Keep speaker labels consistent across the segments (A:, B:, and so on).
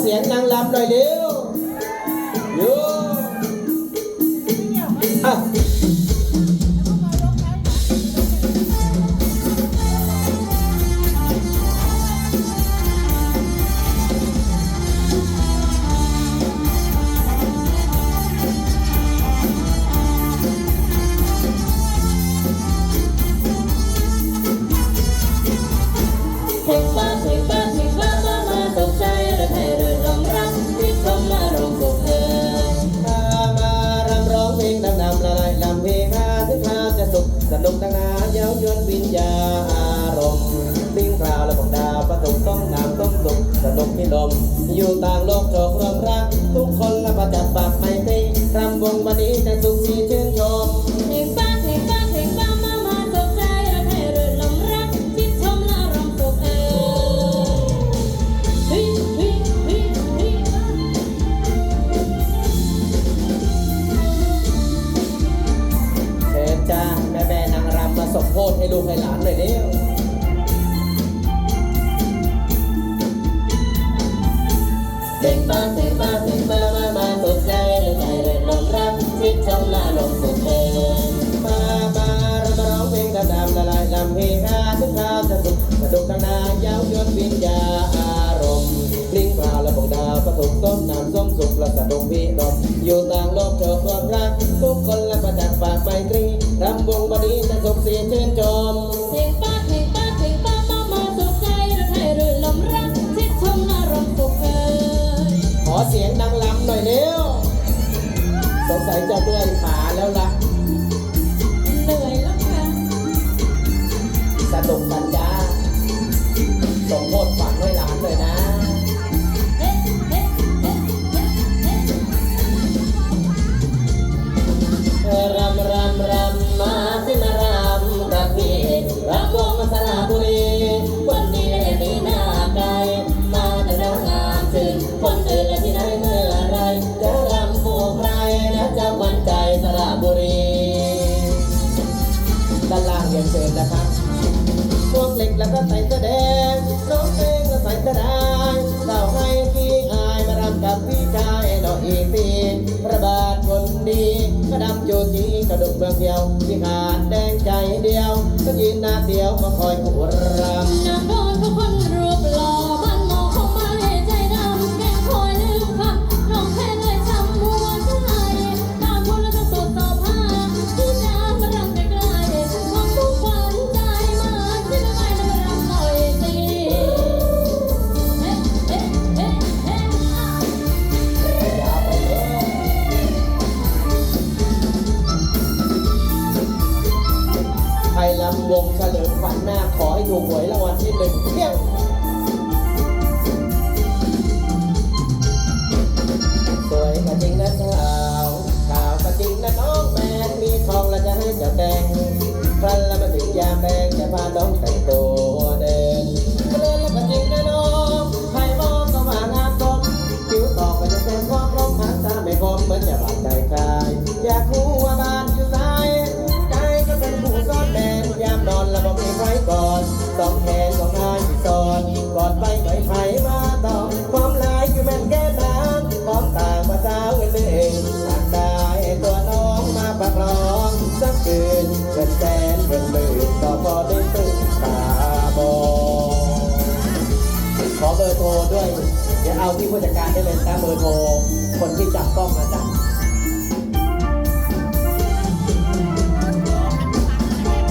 A: เสียงนางลำหน่อยเร็ว
B: ง
A: คราวและบอกดาวประตุกต้องน้ำต้องสุขสนุกพิลมอยู่ต่างโลกโชคร วนวิญญาอารมณ์ลิงกล่าวและบอกดาวประตุกต้นน้ำส้มสุขและสนุกพิลมอยู่ต่างโลกโชคความรักทุกคนและประจักษ์ปากไมตรีรำวงวันนี้จะสุขสีชื่นชม
B: เพลงฟ้าเพลงฟ้าเพลงฟ้ามามาตกใจระไทยเรือลมรักที่ชมมารงสุขเอ่ย
A: ขอเสียงดังลำหน่อยเร็วสงสัยจะเมื่อยขาแล้วล่ะ กระ
B: ดุกเบื้
A: องเดียวพี่ขาดแดงใจเดียวก็ยืนหน้าเดียวมาคอยผูรำ
B: นางโดนทุกคน สอง
A: แขนของนายที่ซ่อนกอนไปไปไฟมาต่อความลายคือแม่นแก้น้ำพร้อมต่างภาษาเวลเองหากได้ตัวน้องมาประครองสักคืนเงินแสนเงินหมื่นก็พอได้ตื่นตาบอขอเบอร์โทรด้วย เดี๋ยวเอาที่ผู้จัดการได้เลยตามเบอร์โทรคนที่จับกล้องนะจ๊ะ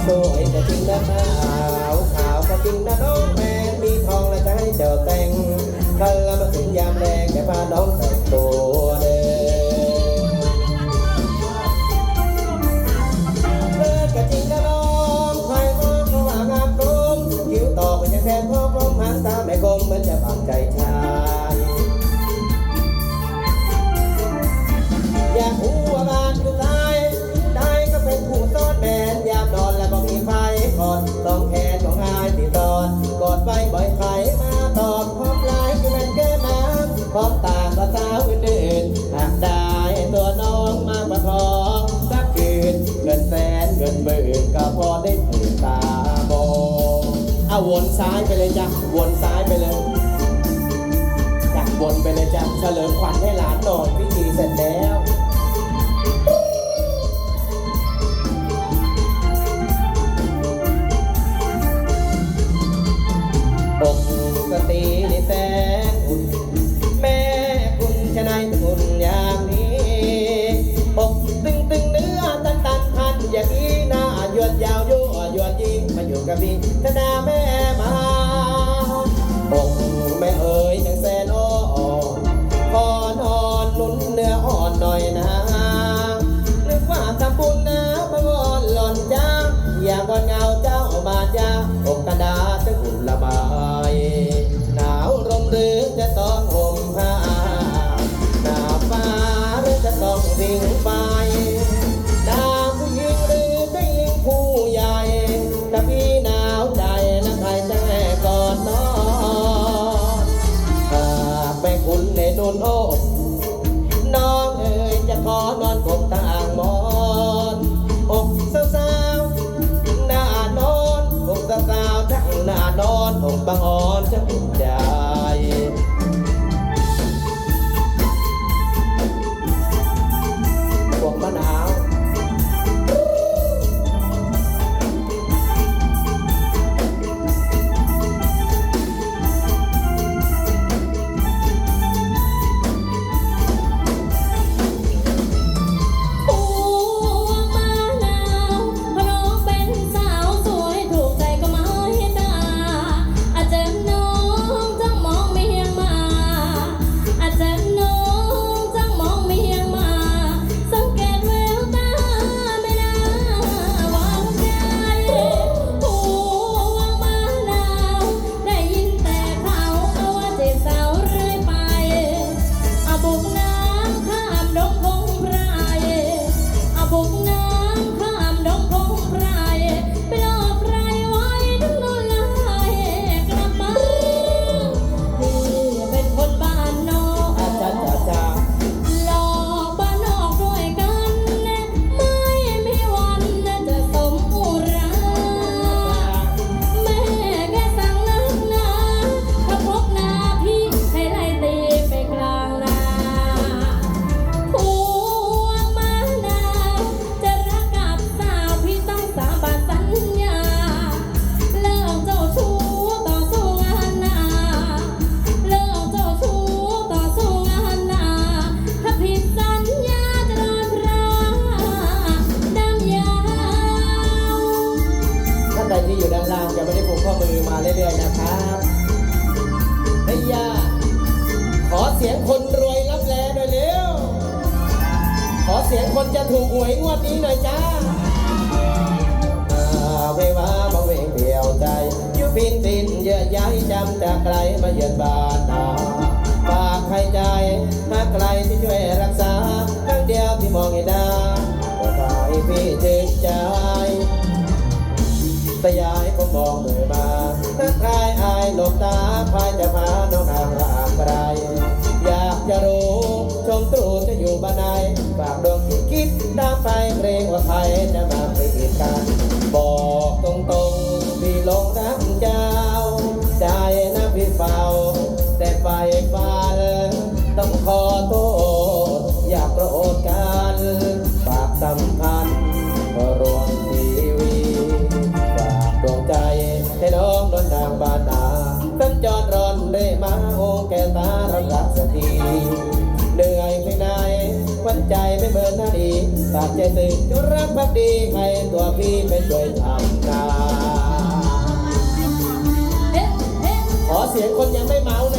A: สวยแต่จริงนะขาว ขาวก็จริงนะน้องแมนมีทองและจะให้เจ้าแต่งคันละมาถึงยามแรงจะพาน้องแต่งตัว ซ้ายไปเลยจ้ะวนซ้ายไปเลยจากวนไปเลยจ้ะเฉลิมขวัญให้หลานหน่อยพิธีเสร็จแล้ว 零八 เสียงคน
B: รวยรับแลหน่อย
A: เร็ว ขอเสียงคนจะถูกหวยงวดนี้หน่อยจ้าเวว่ามาเวงเดียวใจยุพินตินเยอะย้ายจำจากไกลมาเยือนบาดนาฝากให้ใจหาใครที่ช่วยรักษาครั้งเดียวที่มองเห็นได้าก็ใายพี่ถึงใจสยายผมมองเลยมานักใายอายหลบตาใครจะพาน้องนางลางไร จะรู้ชมตรูจะอยู่บ้านไหนฝากดวงจิตคิดตามไปเกรงว่าใครจะมาไม่ติกัน บอกตรงๆพี่ลงรักเจ้า ใจน้ำพี่เฝ้า ตาเจติจุรักบักดีให้ตัวพี่ไปช่วยทำนาขอเสียงคนยังไม่เมาเล
B: ย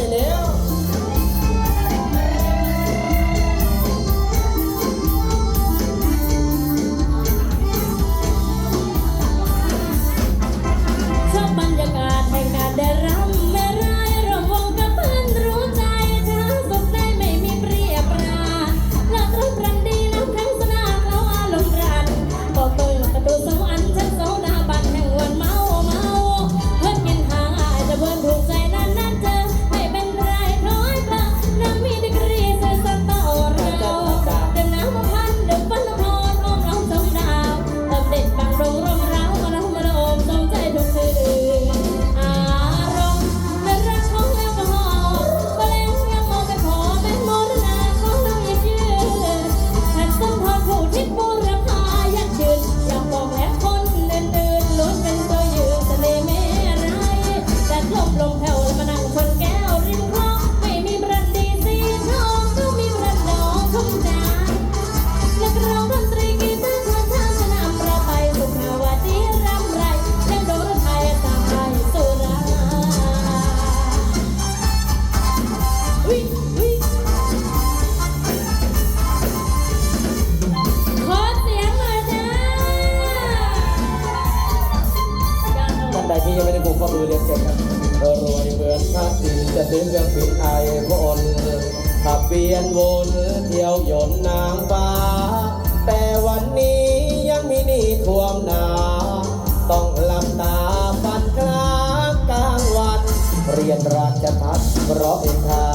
B: เรียนราชพัฒเพ
A: ราะงเอ
B: งทา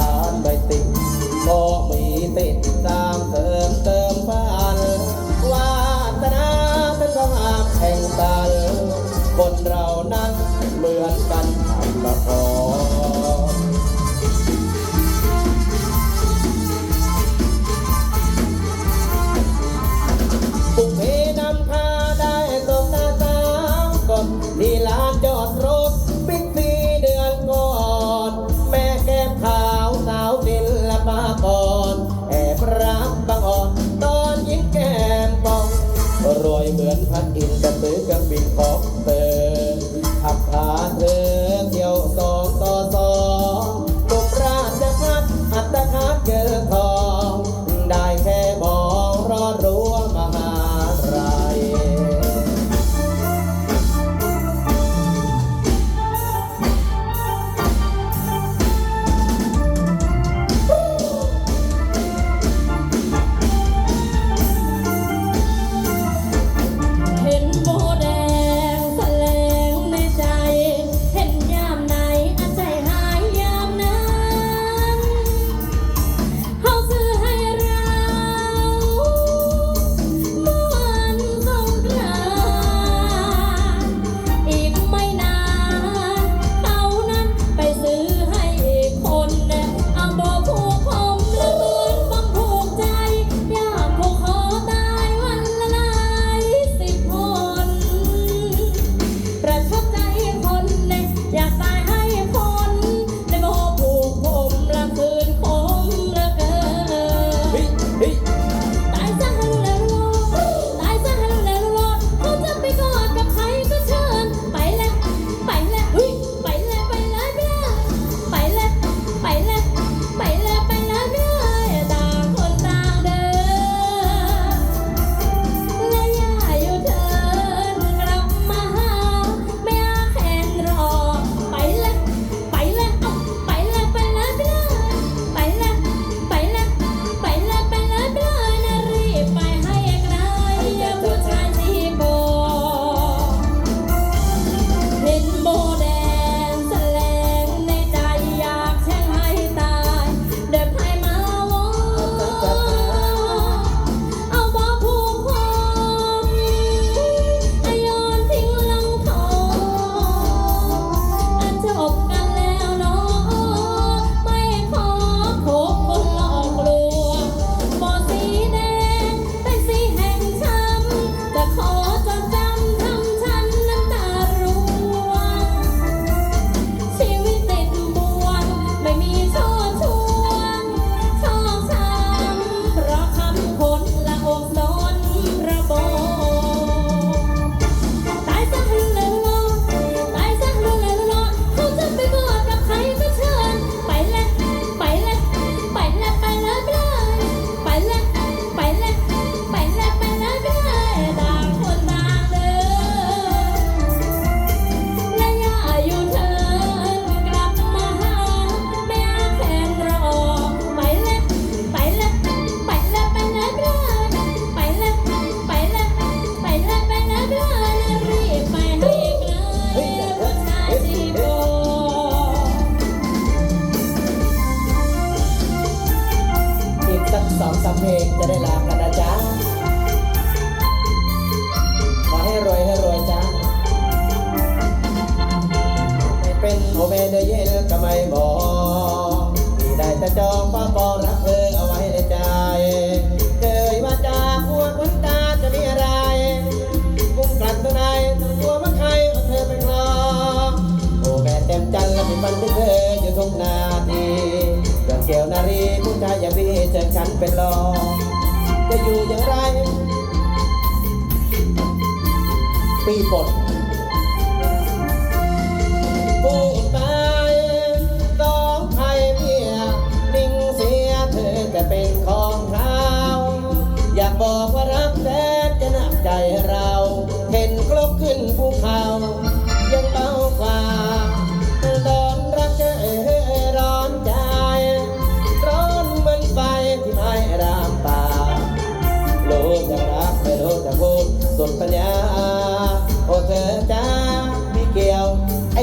B: ปีก่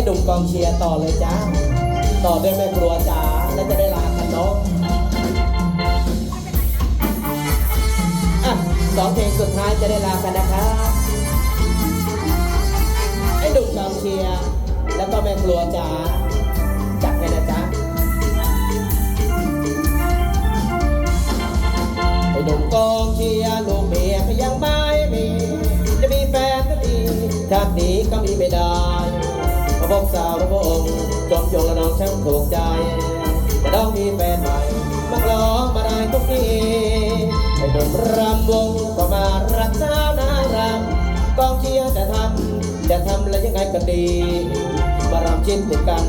B: ดุมกองเชียร์
A: ต่อเลยจ้า ต่อด้วยแม่ครัวจ้า แล้วจะได้ลากันเนาะอะสองเพลงสุดท้ายจะได้ลากันนะคะไอ้ดุมกองเชียร์แล้วก็แม่ครัวจ้าจัดไปนะจ้าไอ้ดุมกองเชียร์ลูกเมียก็ยังไม่มี จะมีแฟนก็กทีชาตินี้ก็มีไม่ได้ พบสาวระบงจอมยงและน้องช่างถูกใจแต่น้องมีแฟนใหม่มาร้องมาได้ทุกทีไอ้หนุ่มรำวงก็มารักสาวนางรำกองเชียร์จะทำจะทำแล้วยังไงก็ดี มารำชิ้นติดกัน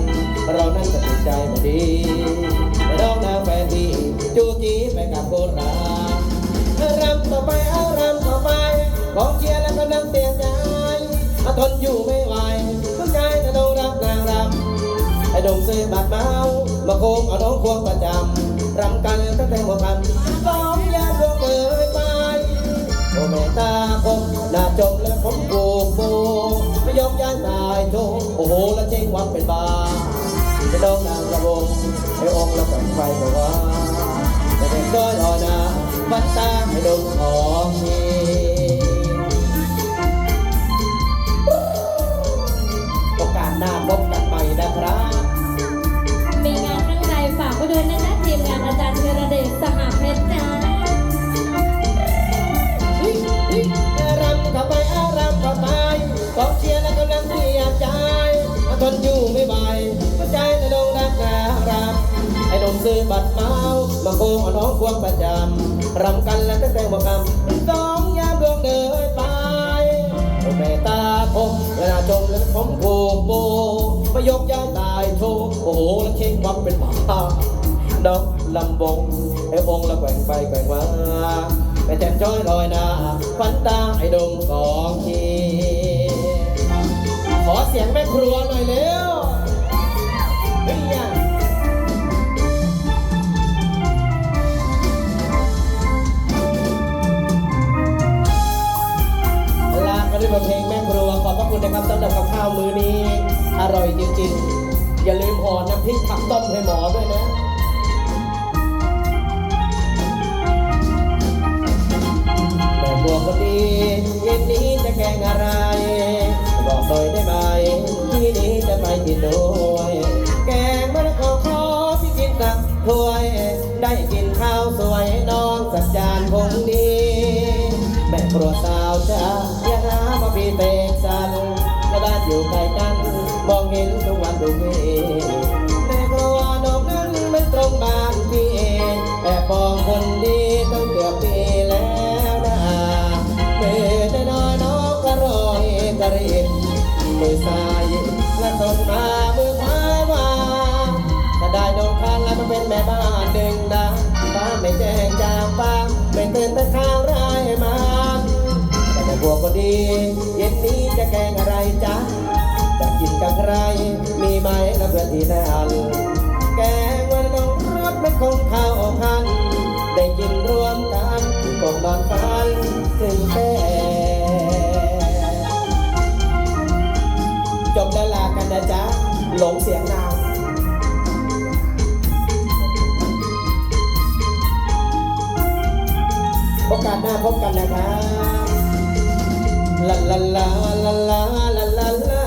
A: เรานั่นจะติดใจมาดีแต่น้องนางแฟนดีจูจีไปกับโบราณรำต่อไปเอารำต่อไปกองเชียร์และกำลังเตียนใจทนอยู่ไม่ไหว ไอ้ดมซื้อบัตรเมามาโกงเอาน้องควงประจำรำกันตั้งแต่หัวค่ำล้อมยาดวงเอ๋ยไปโอแม่ตาคงหน้าจมและผมโกโบไม่ยอมย้ายตายโชโอ้โหและเจ๊งวังเป็นบาไอ้น้องนางระวงไอ้องและกันไฟบอกว่าแต่เป็นก้อยอนนาบัตตาให้ดมหอมนี้โกาสหน้าพบกันใหม่นะครับ
B: ญนะจ๊ะทีมงานอาจารย์เทระเดชสหเพชรน้า
A: รำทำไมอารำทำไมกองเชียร์ะกำลังเสียใจมาทนอยู่ไม่ไหวหัวใจจะดงแรัแน่รำไอ้นมซื้อบัตรเมามาโกงเอาน้องควงประจำรำกันแล้วก็แต่งว่ากรรมสองยามดวงเดินไปเม่ตาผมเวลาจมแล้วผมโกโบมายกย้ายตายโชว์โอ้โหแล้วเช็งควังเป็นบ้า ดอกลำบงไอ้องละแกว่งไปแกว่งมาไปแจ่จ้อยลอยนาควันตาไอ้ดงสองทีขอเสียงแม่ครัวหน่อยเร็วเฮ้ยด้วยบทเพลงแม่ครัวขอบพระคุณนะครับสำหรับกับข้าวมื้อนี้ อร่อยจริงๆ อย่าลืมห่อน้ำพริกผักต้มให้หมอด้วยนะ ดงอะไร บอกหน่อยได้ไหมที่นี้จะไปกินด้วยแกงมะละกอขอที่กินตับถ้วย ได้กินข้าวสวยน้องจัดจานคงดีแม่ครัวสาวจ้าอย่าหามาพี่เตกสันและบ้านอยู่ใกล้กัน มองเห็นทุกวันทุกวี มืะตบมามือขวาาถ้าได้น้อคันแล้วมันเป็นแม่บ้านดึงดัฟ้าไม่แจ้งจางฟ้าไม่เป็นแต่ข้าวร้ายมาแต่จะบวกก็ดี เย็นนี้จะแกงอะไรจ๊ะจะกินกับใครมีไหมนะเพื่นอันแกงวันน้งรสมันคงข้าวพัน ได้กินรวมกันคงนอนฝันถึงแม่ จบแล้วลากันนะจ๊ะ หลงเสียงนาวพบกันหน้าพบกันนะครับลาลาลาลาลาลาลา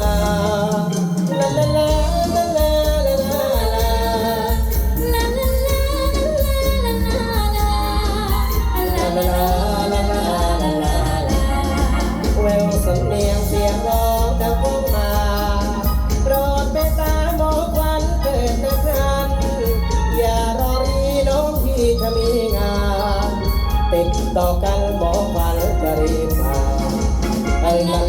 A: ต่อกันบอกว่าจะรีบมาไปมัน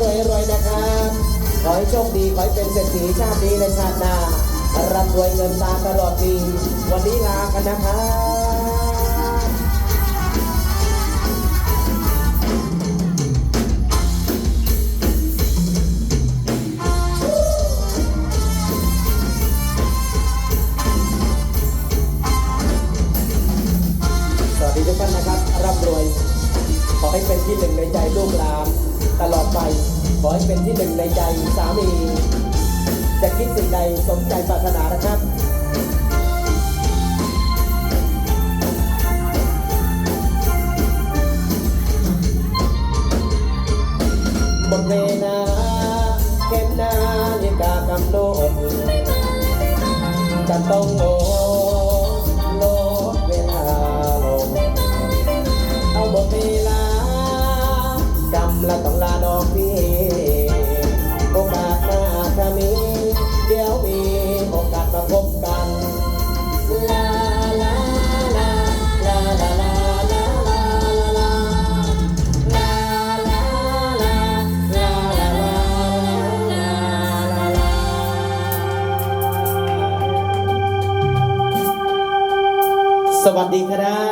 A: รวยรวยนะครับ ขอให้โชคดี ขอให้เป็นเศรษฐีชาตินี้และชาติหน้าร่ำรวยเงินตาตลอดปี วันนี้ลากันนะครับ ขอให้เป็นที่หนึ่งในใจสามี จะคิดสิ่งใดสมใจปรารถนานะครับหมดเวลาเข็มนาฬิกากำหนดจะต้องโลลดเวลาลงเอาหมดเวลาจำและต้องลาดอ วัสดีครับ